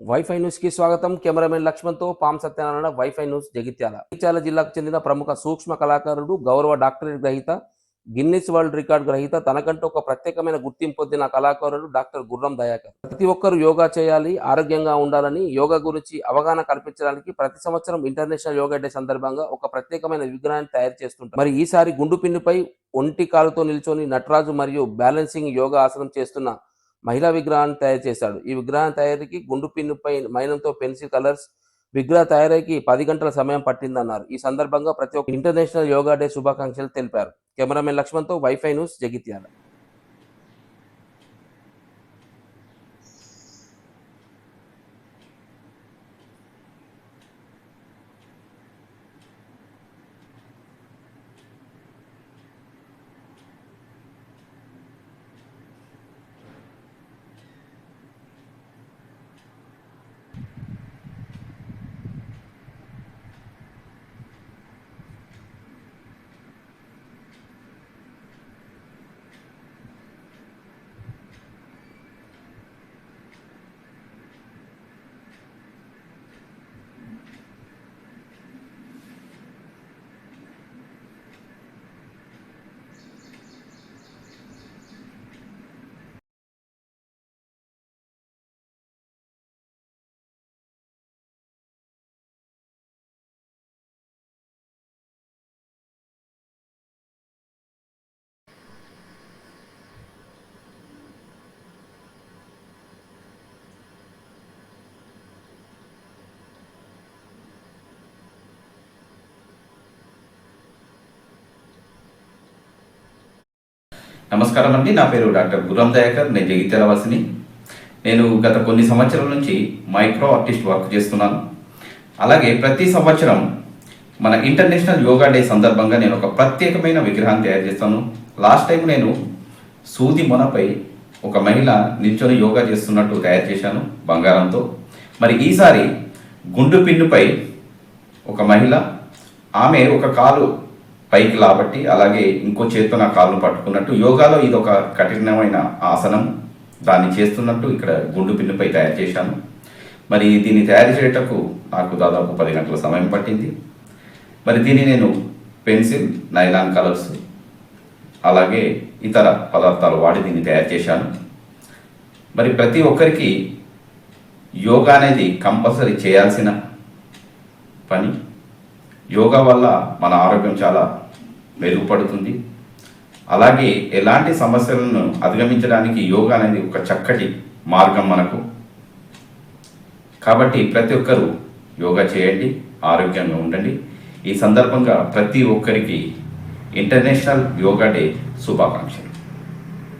Wifi న్యూస్కి స్వాగతం. Cameraman లక్ష్మణ్తో పామ్ సత్యనారాయణ వైఫై న్యూస్ జగిత్యాల. జగిత్యాల జిల్లాకు చెందిన ప్రముఖ సూక్ష్మ కళాకారుడు గౌరవ డాక్టరేట్ గ్రహీత గిన్నిస్ వరల్డ్ రికార్డ్ గ్రహీత తనకంటూ ఒక ప్రత్యేకమైన గుర్తింపు పొందిన కళాకారుడు డాక్టర్ గుర్రం దయాకర్. ప్రతి ఒక్కరూ యోగా చేయాలి ఆరోగ్యంగా ఉండాలని యోగా గురించి అవగాహన కల్పించడానికి ప్రతి సంవత్సరం ఇంటర్నేషనల్ యోగా డే సందర్భంగా ఒక ప్రత్యేకమైన విగ్రహాన్ని తయారు చేస్తుంటారు. మరి ఈసారి గుండు పిన్నుపై ఒంటి కాలుతో నిల్చొని నటరాజు మరియు బ్యాలెన్సింగ్ యోగా ఆసనం చేస్తున్న మహిళా విగ్రహాన్ని తయారు చేశాడు. ఈ విగ్రహం తయారీకి గుండు పిన్నుపై మైనంతో పెన్సిల్ కలర్స్ విగ్రహ తయారీకి పది గంటల సమయం పట్టిందన్నారు. ఈ సందర్భంగా ప్రతి ఒక్క ఇంటర్నేషనల్ యోగా డే శుభాకాంక్షలు తెలిపారు. కెమెరామెన్ లక్ష్మణ్తో వైఫై న్యూస్ జగిత్యాల. నమస్కారం అండి. నా పేరు డాక్టర్ గురం దయాకర్. నేను జగిత్యాల వాసిని. నేను గత కొన్ని సంవత్సరాల నుంచి మైక్రో ఆర్టిస్ట్ వర్క్ చేస్తున్నాను. అలాగే ప్రతి సంవత్సరం మన ఇంటర్నేషనల్ యోగా డే సందర్భంగా నేను ఒక ప్రత్యేకమైన విగ్రహాన్ని తయారు చేస్తాను. లాస్ట్ టైం నేను సూది మొనపై ఒక మహిళ నిల్చొని యోగా చేస్తున్నట్టు తయారు చేశాను బంగారంతో. మరి ఈసారి గుండు పిన్నుపై ఒక మహిళ ఆమె ఒక కాలు పైకి లాబట్టి అలాగే ఇంకో చేత్తో నా కాళ్ళు పట్టుకున్నట్టు. యోగాలో ఇది ఒక కఠినమైన ఆసనం. దాన్ని చేస్తున్నట్టు ఇక్కడ గుండు పిన్నుపై తయారు చేశాను. మరి దీన్ని తయారు చేయటకు నాకు దాదాపు పది గంటల సమయం పట్టింది. మరి దీన్ని నేను పెన్సిల్ నైలాన్ కలర్స్ అలాగే ఇతర పదార్థాలు వాడి దీన్ని తయారు చేశాను. మరి ప్రతి ఒక్కరికి యోగా అనేది కంపల్సరీ చేయాల్సిన పని. యోగా వల్ల మన ఆరోగ్యం చాలా మెరుగుపడుతుంది. అలాగే ఎలాంటి సమస్యలను అధిగమించడానికి యోగా అనేది ఒక చక్కటి మార్గం మనకు. కాబట్టి ప్రతి ఒక్కరూ యోగా చేయండి ఆరోగ్యంగా ఉండండి. ఈ సందర్భంగా ప్రతి ఒక్కరికి ఇంటర్నేషనల్ యోగా డే శుభాకాంక్షలు.